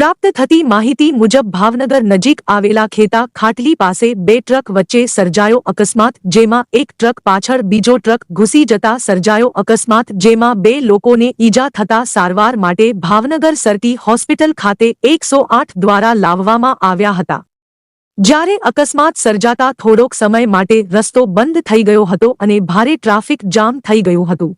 પ્રાપ્ત થતી માહિતી મુજબ ભાવનગર નજીક આવેલા ખેતા ખાટલી પાસે બે ટ્રક વચ્ચે સર્જાયો અકસ્માત, જેમાં એક ટ્રક પાછળ બીજો ટ્રક ઘૂસી જતા સર્જાયો અકસ્માત, જેમાં બે લોકોને ઈજા થતા સારવાર માટે ભાવનગર સરટી હોસ્પિટલ ખાતે એકસો આઠ દ્વારા લાવવામાં આવ્યા હતા. જ્યારે અકસ્માત સર્જાતા થોડોક સમય માટે રસ્તો બંધ થઈ ગયો હતો અને ભારે ટ્રાફિક જામ થઈ ગયું હતું.